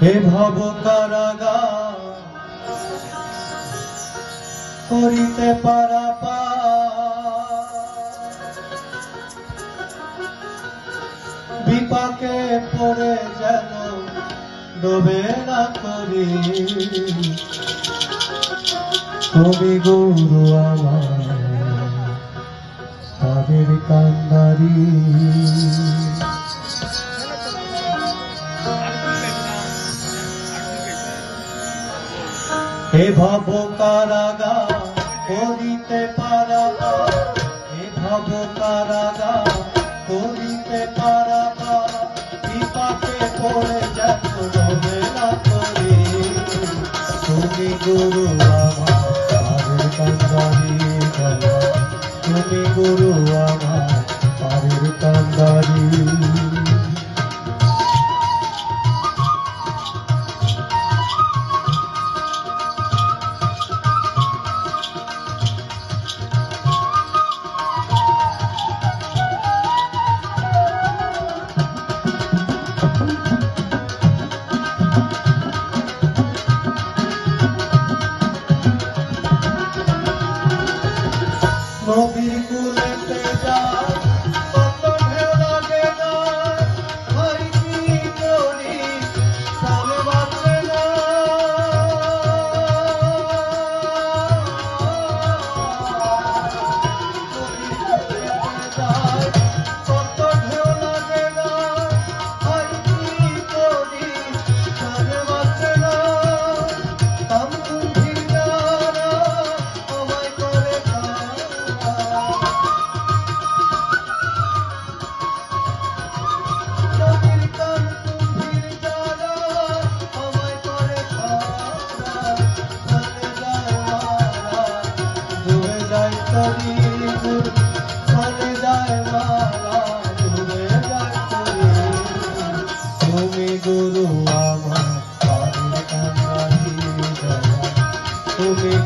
হে ভব কারাগা করিতে পারা পা বিপাকে পড়ে যেন ডোবে না করি। কবি গুরু আমার তাদের কান্দারি কারাগা করিতে পারা হে ভব কারাগা করিতে পারা বিপাকে পড়ে যাত রবে না করি। তুমি গুরু আমার তুমি গুরু আমার गोभी को लेते जा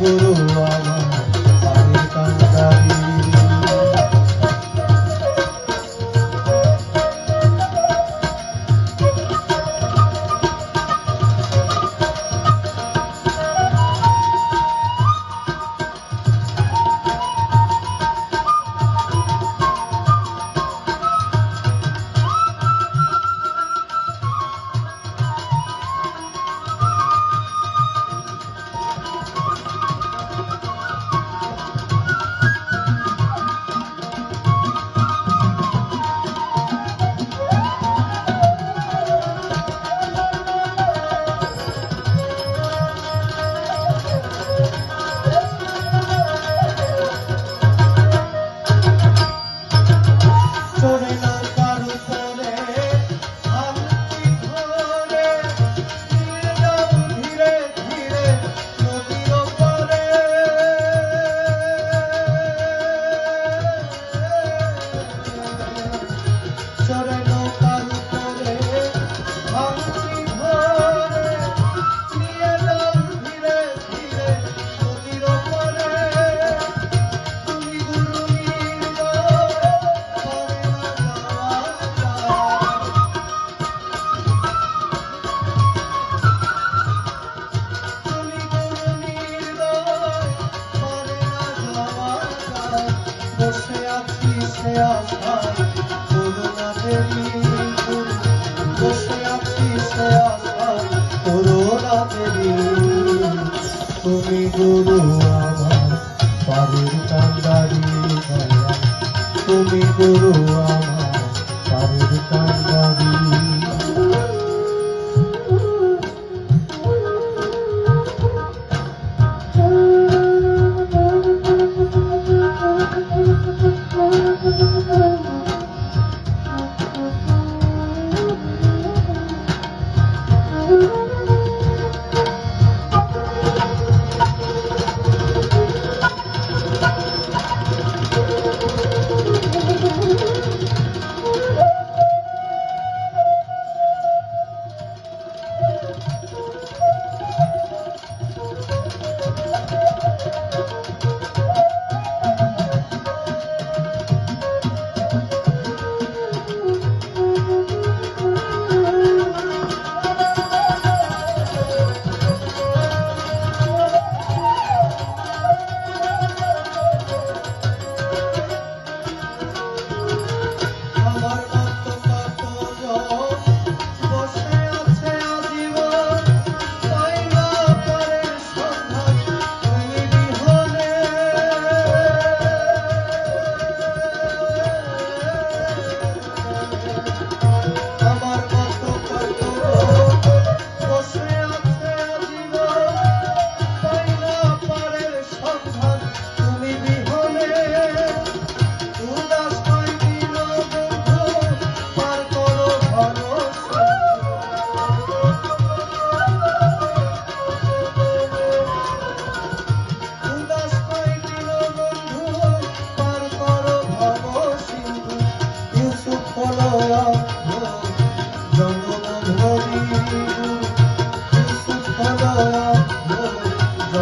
ગુરુ આવા તારી કંકારી করুণা দেবী তুমি গুরু আমার পারের কান্দারি তুমি গুরু আমার।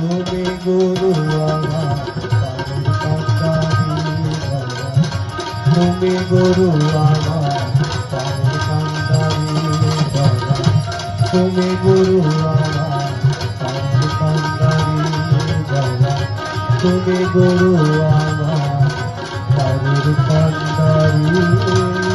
তুমি গুরু। তুমি গুরু আমার তুমি গুরু আমার তুমি গুরু আমার পারের কান্দারি